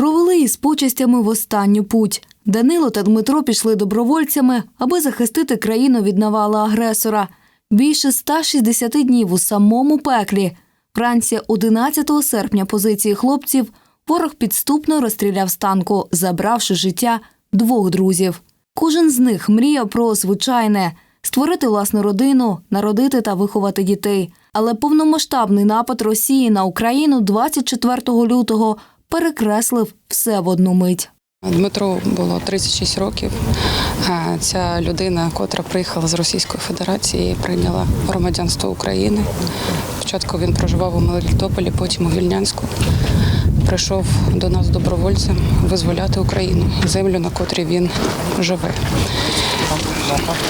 Провели із почестями в останню путь. Данило та Дмитро пішли добровольцями, аби захистити країну від навали агресора. Більше 160 днів у самому пеклі. Вранці 11 серпня позиції хлопців ворог підступно розстріляв з танку, забравши життя двох друзів. Кожен з них мріяв про звичайне створити власну родину, народити та виховати дітей. Але повномасштабний напад Росії на Україну 24 лютого перекреслив все в одну мить. Дмитру було 36 років. Е, Ця людина, котра приїхала з Російської Федерації, прийняла громадянство України. Спочатку він проживав у Мелітополі, потім у Вільнянську. Прийшов до нас добровольцем визволяти Україну, землю, на котрій він живе.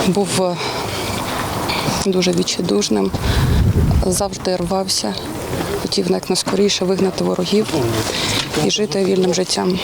Був е, дуже відчайдушним, завжди рвався, хотів якнайскоріше вигнати ворогів і жити вільним життям.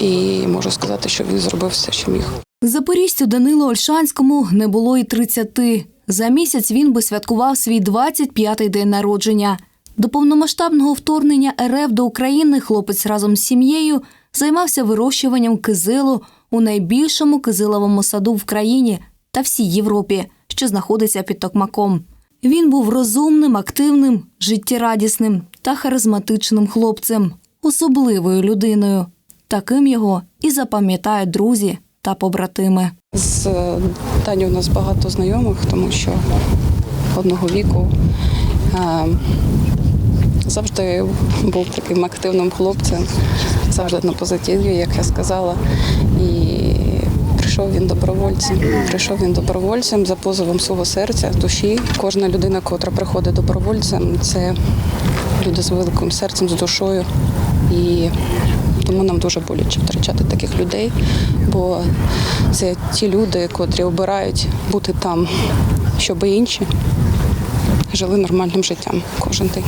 І можу сказати, що він зробив все, що міг. Запоріжцю Данилу Ольшанському не було й 30. За місяць він би святкував свій 25-й день народження. До повномасштабного вторгнення РФ до України хлопець разом з сім'єю займався вирощуванням кизилу у найбільшому кизиловому саду в країні та всій Європі, що знаходиться під Токмаком. Він був розумним, активним, життєрадісним та харизматичним хлопцем, особливою людиною. Таким його і запам'ятають друзі та побратими. З е, Дані у нас багато знайомих, тому що одного віку е, завжди був таким активним хлопцем, завжди на позитиві, як я сказала. І прийшов він добровольцем. Прийшов він добровольцем за позовом свого серця, душі. Кожна людина, котра приходить добровольцем, це люди з великим серцем, з душою. І тому нам дуже боляче втрачати таких людей, бо це ті люди, котрі обирають бути там, щоб інші жили нормальним життям кожен день.